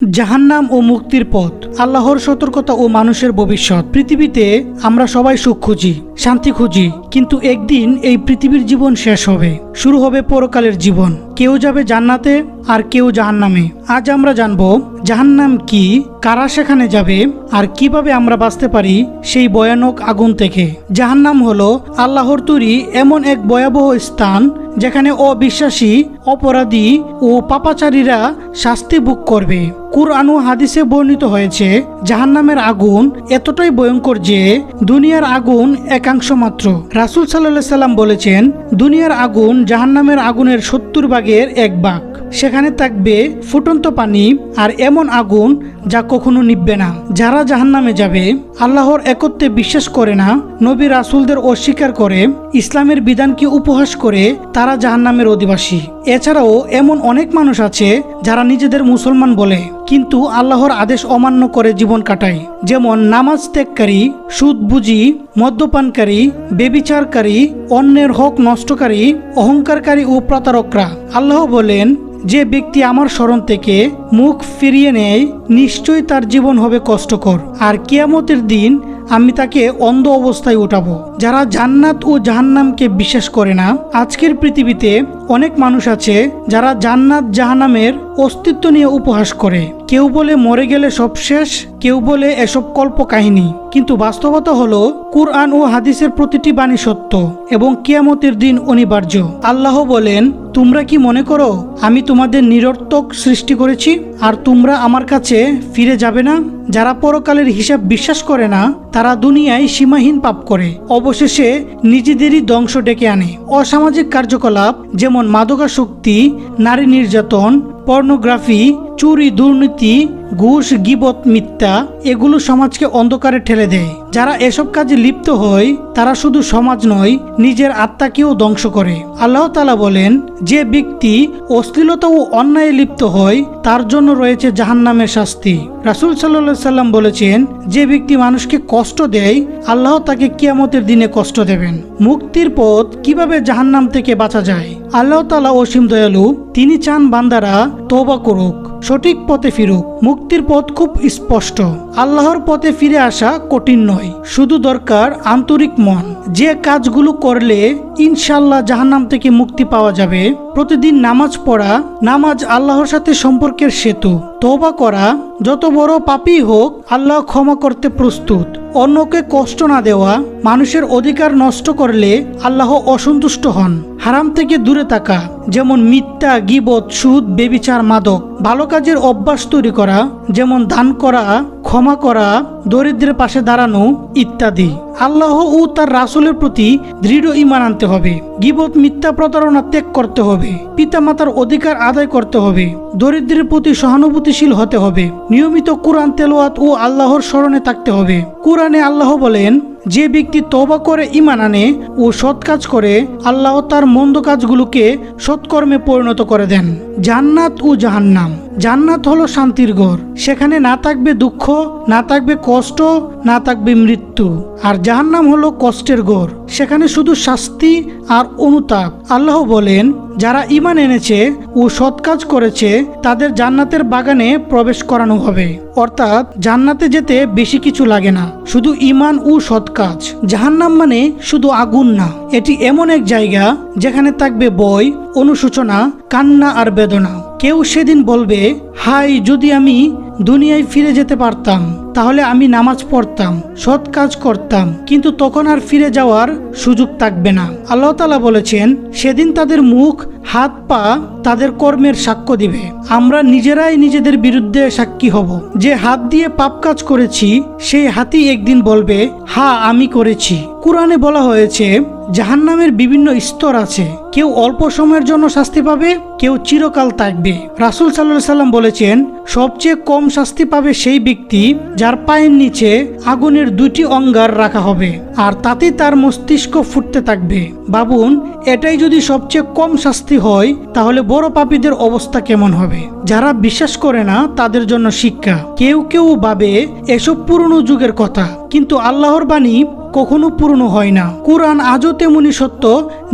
জাহান্নাম ও মুক্তির পথ, আল্লাহর সতর্কতা ও মানুষের ভবিষ্যৎ। পৃথিবীতে আমরা সবাই সুখ খুঁজি, শান্তি খুঁজি, কিন্তু একদিন এই পৃথিবীর জীবন শেষ হবে, শুরু হবে পরকালের জীবন। কেউ যাবে জান্নাতে আর কেউ জাহান্নামে। আজ আমরা জানব, জাহান্নাম কি, কারা সেখানে যাবে, আর কীভাবে আমরা বাঁচতে পারি সেই ভয়ানক আগুন থেকে। জাহান্নাম হলো আল্লাহর তৈরি এমন এক ভয়াবহ স্থান যেখানে অবিশ্বাসী, অপরাধী ও পাপাচারীরা শাস্তি ভোগ করবে। কুরআন ও হাদিসে বর্ণিত হয়েছে, জাহান্নামের আগুন এতটাই ভয়ঙ্কর যে দুনিয়ার আগুন একাংশ মাত্র। রাসুল সাল্লাহ সাল্লাম বলেছেন, দুনিয়ার আগুন জাহান্নামের আগুনের সত্তর ভাগের এক ভাগ সেখানে থাকবে ফুটন্ত পানি আর এমন আগুন যা কখনো নিববে না। যারা জাহান্নামে যাবে, আল্লাহর একত্রে বিশ্বাস করে না, নবী রাসুলদের অস্বীকার করে, ইসলামের বিধানকে উপহাস করে তারা জাহান্নামের অধিবাসী। এছাড়াও এমন অনেক মানুষ আছে যারা নিজেদের মুসলমান বলে, কিন্তু আল্লাহর আদেশ অমান্য করে জীবন কাটায়। যেমন নামাজ ত্যাগকারী সুদ বুঝি মদ্যপানকারী, বেবিচারকারী, অন্যের হক নষ্টকারী, অহংকারকারী ও প্রতারকরা। আল্লাহ বলেন যে ব্যক্তি আমার স্মরণ থেকে মুখ ফিরিয়ে নেয়, নিশ্চয়ই তার জীবন হবে কষ্টকর। আর কিয়ামতের দিন আমি তাকে অন্ধ অবস্থায় উঠাবো যারা জান্নাত ও জাহান্নামকে বিশ্বাস করে না, আজকের পৃথিবীতে অনেক মানুষ আছে যারা জান্নাত জাহান্নামের অস্তিত্ব নিয়ে উপহাস করে। কেউ বলে মরে গেলে সব শেষ, কেউ বলে এসব কল্প কাহিনী। কিন্তু বাস্তবতা হলো, কুরআন ও হাদিসের প্রতিটি বাণী সত্য এবং কিয়ামতের দিন অনিবার্য। আল্লাহ বলেন, তোমরা কি মনে করো, আমি তোমাদের নিরর্থক সৃষ্টি করেছি, আর তোমরা আমার কাছে ফিরে যাবে না? যারা পরকালের হিসাব বিশ্বাস করে না, তারা দুনিয়ায় সীমাহীন পাপ করে। অবশেষে নিজেদেরই ধ্বংস ডেকে আনে। অসামাজিক কার্যকলাপ, যেমন মাদকাসক্তি, নারী নির্যাতন, পর্নোগ্রাফি, চুরি দুর্নীতি ঘুষ, গিবত, মিথ্যা, এগুলো সমাজকে অন্ধকারে ঠেলে দেয়। যারা এসব কাজে লিপ্ত হয়, তারা শুধু সমাজ নয়, নিজের আত্মাকেও ধ্বংস করে। আল্লাহ তালা বলেন, যে ব্যক্তি অশ্লীলতা ও অন্যায়ে লিপ্ত হয়, তার জন্য রয়েছে জাহান্নামের শাস্তি। রাসুল সাল্লা সাল্লাম বলেছেন, যে ব্যক্তি মানুষকে কষ্ট দেয়, আল্লাহ তাকে কিয়ামতের দিনে কষ্ট দেবেন। মুক্তির পথ কীভাবে জাহান্নাম থেকে বাঁচা যায়? আল্লাহ তালা অসীম দয়ালু, তিনি চান বান্দারা তৌবা করুক, সঠিক পথে ফিরুক। মুক্তির পথ খুব স্পষ্ট। আল্লাহর পথে ফিরে আসা কঠিন নয়। শুধু দরকার আন্তরিক মন। যে কাজগুলো করলে ইনশাল্লাহ জাহান্নাম থেকে মুক্তি পাওয়া যাবে। প্রতিদিন নামাজ পড়া, নামাজ আল্লাহর সাথে সম্পর্কের সেতু। তওবা করা, যত বড় পাপই হোক, আল্লাহ ক্ষমা করতে প্রস্তুত। অন্যকে কষ্ট না দেওয়া, মানুষের অধিকার নষ্ট করলে আল্লাহ অসন্তুষ্ট হন। হারাম থেকে দূরে থাকা, যেমন মিথ্যা, গিবত, সুদ, বেবিচার, মাদক, ভালো কাজের অভ্যাস তৈরি করা। যেমন দান করা ক্ষমা করা দরিদ্রের পাশে দাঁড়ানো ইত্যাদি। আল্লাহ ও তার রাসুলের প্রতি দৃঢ় ইমান আনতে হবে। গিবত, মিথ্যা প্রতারণা ত্যাগ করতে হবে। পিতামাতার অধিকার আদায় করতে হবে। দরিদ্রের প্রতি সহানুভূতিশীল হতে হবে। নিয়মিত কোরআন তেলোয়াত ও আল্লাহর স্মরণে থাকতে হবে। কোরআনে আল্লাহ বলেন, যে ব্যক্তি তবা করে ইমান আনে ও সৎ কাজ করে, আল্লাহ তার মন্দ কাজগুলোকে সৎকর্মে পরিণত করে দেন। জান্নাত ও জাহান্নাম। জান্নাত হলো শান্তির ঘর। সেখানে না থাকবে দুঃখ, না থাকবে কষ্ট, না থাকবে মৃত্যু। আর জাহান্নাম হলো কষ্টের ঘর। সেখানে শুধু শাস্তি আর অনুতাপ। আল্লাহ বলেন, যারা ইমান এনেছে ও সৎ কাজ করেছে, তাদের জান্নাতের বাগানে প্রবেশ করানো হবে। অর্থাৎ জান্নাতে যেতে বেশি কিছু লাগে না, শুধু ইমান ও সৎ কাজ। জাহান্নাম মানে শুধু আগুন না, এটি এমন এক জায়গা যেখানে থাকবে বই অনুশোচনা, কান্না আর বেদনা। কেউ সেদিন বলবে হাই যদি আমি দুনিয়ায় ফিরে যেতে পারতাম, তাহলে আমি নামাজ পড়তাম, সৎ কাজ করতাম, কিন্তু তখন আর ফিরে যাওয়ার সুযোগ থাকবে না। আল্লাহ তালা বলেছেন, সেদিন তাদের মুখ হাত পা তাদের কর্মের সাক্ষ্য দিবে। আমরা নিজেরাই নিজেদের বিরুদ্ধে সাক্ষী হব। যে হাত দিয়ে পাপ কাজ করেছি, সেই হাতই একদিন বলবে, হা, আমি করেছি। কোরআনে বলা হয়েছে, জাহান্নামের বিভিন্ন স্তর আছে। কেউ অল্প সময়ের জন্য শাস্তি পাবে, কেউ চিরকাল থাকবে। রাসুল সাল্লাহ সাল্লাম বলেছেন, সবচেয়ে কম শাস্তি পাবে সেই ব্যক্তি যার পায়ের নিচে আগুনের দুটি অঙ্গার রাখা হবে। আর তাতে তার মস্তিষ্ক ফুটতে থাকবে। বাবুন এটাই যদি সবচেয়ে কম শাস্তি হয়, তাহলে বড় পাপীদের অবস্থা কেমন হবে? যারা বিশ্বাস করে না, তাদের জন্য শিক্ষা। কেউ কেউ ভাবে এসব পুরনো যুগের কথা, কিন্তু আল্লাহর বাণী কখনো পূর্ণ হয় না। কোরআন আজও তেমনি সত্য,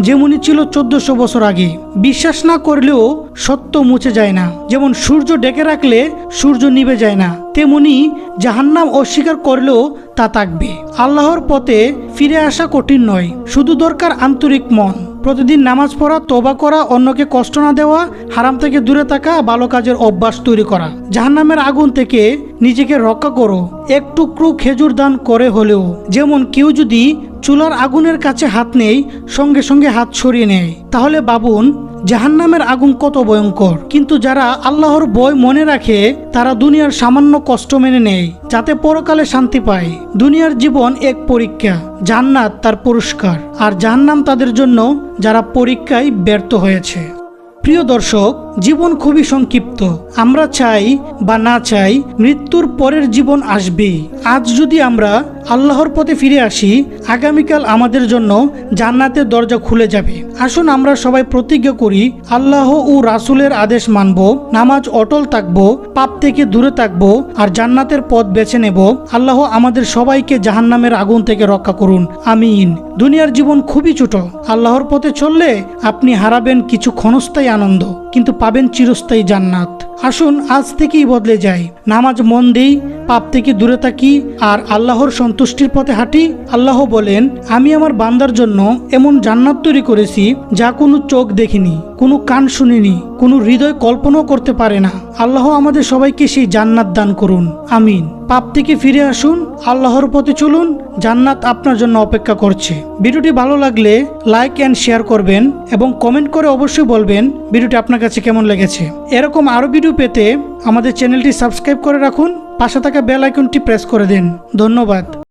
যেমনি ছিল চোদ্দশো বছর আগে। বিশ্বাস না করলেও সত্য মুছে যায় না। যেমন সূর্য ডেকে রাখলে সূর্য নিবে যায় না, তেমনি জাহান্নাম অস্বীকার করলেও তা থাকবে। আল্লাহর পথে ফিরে আসা কঠিন নয়, শুধু দরকার আন্তরিক মন। প্রতিদিন নামাজ পড়া তোবা করা, অন্যকে কষ্ট না দেওয়া, হারাম থেকে দূরে থাকা, ভালো কাজের অভ্যাস তৈরি করা। জাহান্নামের আগুন থেকে নিজেকে রক্ষা করো। এক টুকরো খেজুর দান করে হলেও, যেমন কেউ যদি চুলার আগুনের কাছে হাত নেই সঙ্গে সঙ্গে হাত সরিয়ে নেয়। তাহলে বাবুন জাহান্নামের আগুন কত ভয়ঙ্কর। কিন্তু যারা আল্লাহর বয় মনে রাখে, তারা দুনিয়ার সামান্য কষ্ট মেনে নেয়, যাতে পরকালে শান্তি পায়। দুনিয়ার জীবন এক পরীক্ষা, জান্নাত তার পুরস্কার। আর জাহান্নাম তাদের জন্য যারা পরীক্ষায় ব্যর্থ হয়েছে। প্রিয় দর্শক, জীবন খুবই সংক্ষিপ্ত। আমরা চাই বা না চাই, মৃত্যুর পরের জীবন আসবে আজ যদি আমরা আল্লাহর পথে ফিরে আসি, আগামীকাল আমাদের জন্য জান্নাতের দরজা খুলে যাবে। আসুন আমরা সবাই প্রতিজ্ঞা করি, আল্লাহ ও রাসুলের আদেশ মানব, নামাজ অটল থাকব, পাপ থেকে দূরে থাকব, আর জান্নাতের পথ বেছে নেব। আল্লাহ আমাদের সবাইকে জাহান্নামের আগুন থেকে রক্ষা করুন। আমিন। দুনিয়ার জীবন খুবই ছোট। আল্লাহর পথে চললে আপনি হারাবেন কিছু ক্ষণস্থায়ী আনন্দ, কিন্তু পাবেন চিরস্থায়ী জান্নাত। আসুন, আজ থেকেই বদলে যাই। নামাজ মন দিই, পাপ থেকে দূরে থাকি, আর আল্লাহর সন্তুষ্টির পথে হাঁটি। আল্লাহ বলেন, আমি আমার বান্দার জন্য এমন জান্নাত তৈরি করেছি যা কোনো চোখ দেখিনি। কোনো কান শুনিনি, কোনো হৃদয় কল্পনাও করতে পারে না। আল্লাহ আমাদের সবাইকে সেই জান্নাত দান করুন। আমিন। পাপ থেকে ফিরে আসুন, আল্লাহর পথে চলুন, জান্নাত আপনার জন্য অপেক্ষা করছে। ভিডিওটি ভালো লাগলে লাইক অ্যান্ড শেয়ার করবেন এবং কমেন্ট করে অবশ্যই বলবেন ভিডিওটি আপনার কাছে কেমন লেগেছে। এরকম আরও ভিডিও পেতে আমাদের চ্যানেলটি সাবস্ক্রাইব করে রাখুন, পাশে থাকা বেল আইকনটি প্রেস করে দিন। ধন্যবাদ।